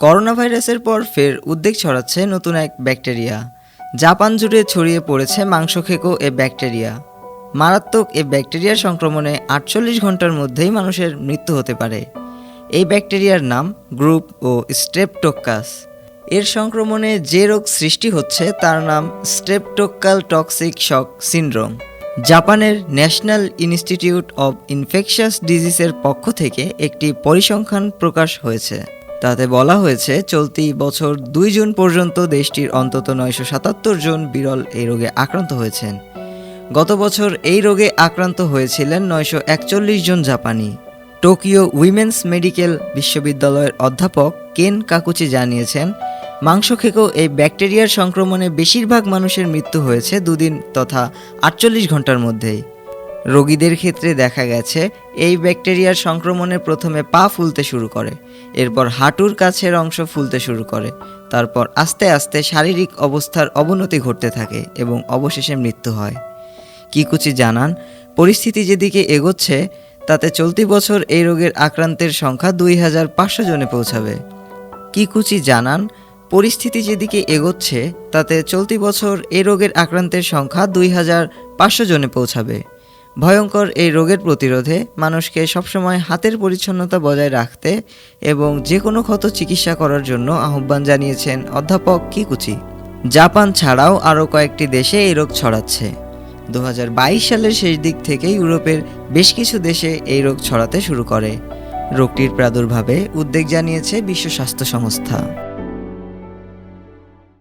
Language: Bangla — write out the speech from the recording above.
করোনা ভাইরাসের পর ফের উদ্বেগ ছড়াচ্ছে নতুন এক ব্যাকটেরিয়া। জাপান জুড়ে ছড়িয়ে পড়েছে মাংস খেকো এ ব্যাকটেরিয়া। মারাত্মক এ ব্যাকটেরিয়ার সংক্রমণে আটচল্লিশ ঘণ্টার মধ্যেই মানুষের মৃত্যু হতে পারে। এই ব্যাকটেরিয়ার নাম গ্রুপ ও স্ট্রেপটোকাস এর সংক্রমণে যে রোগ সৃষ্টি হচ্ছে তার নাম স্ট্রেপটোকাল টক্সিক শক সিনড্রোম। জাপানের ন্যাশনাল ইনস্টিটিউট অব ইনফেকশাস ডিজিজের পক্ষ থেকে একটি পরিসংখ্যান প্রকাশ হয়েছে। তাতে বলা হয়েছে, চলতি বছর দুই জুন পর্যন্ত দেশটির অন্তত নয়শো সাতাত্তর জন বিরল এই রোগে আক্রান্ত হয়েছেন। গত বছর এই রোগে আক্রান্ত হয়েছিলেন নয়শো একচল্লিশ জন জাপানি। টোকিও উইমেন্স মেডিকেল বিশ্ববিদ্যালয়ের অধ্যাপক কেন কাকুচি জানিয়েছেন মাংস খেকেও এই ব্যাকটেরিয়ার সংক্রমণে বেশিরভাগ মানুষের মৃত্যু হয়েছে দুদিন তথা আটচল্লিশ ঘণ্টার মধ্যেই। রোগীদের ক্ষেত্রে দেখা গেছে, এই ব্যাকটেরিয়ার সংক্রমণে প্রথমে পা ফুলতে শুরু করে, এরপর হাঁটুর কাছের অংশ ফুলতে শুরু করে, তারপর আস্তে আস্তে শারীরিক অবস্থার অবনতি ঘটতে থাকে এবং অবশেষে মৃত্যু হয়। কিকুচি জানান, পরিস্থিতি যেদিকে এগোচ্ছে, তাতে চলতি বছর এই রোগের আক্রান্তের সংখ্যা দুই হাজার পাঁচশো জনে পৌঁছাবে। কিকুচি জানান, পরিস্থিতি যেদিকে এগোচ্ছে, তাতে চলতি বছর এই রোগের আক্রান্তের সংখ্যা দুই হাজার পাঁচশো জনে পৌঁছাবে। ভয়ঙ্কর এই রোগের প্রতিরোধে মানুষকে সবসময় হাতের পরিচ্ছন্নতা বজায় রাখতে এবং যে কোনো ক্ষত চিকিৎসা করার জন্য আহ্বান জানিয়েছেন অধ্যাপক কিকুচি। জাপান ছাড়াও আরও কয়েকটি দেশে এই রোগ ছড়াচ্ছে। দু হাজার বাইশ সালের শেষ দিক থেকে ইউরোপের বেশ কিছু দেশে এই রোগ ছড়াতে শুরু করে। রোগটির প্রাদুর্ভাবে উদ্বেগ জানিয়েছে বিশ্ব স্বাস্থ্য সংস্থা।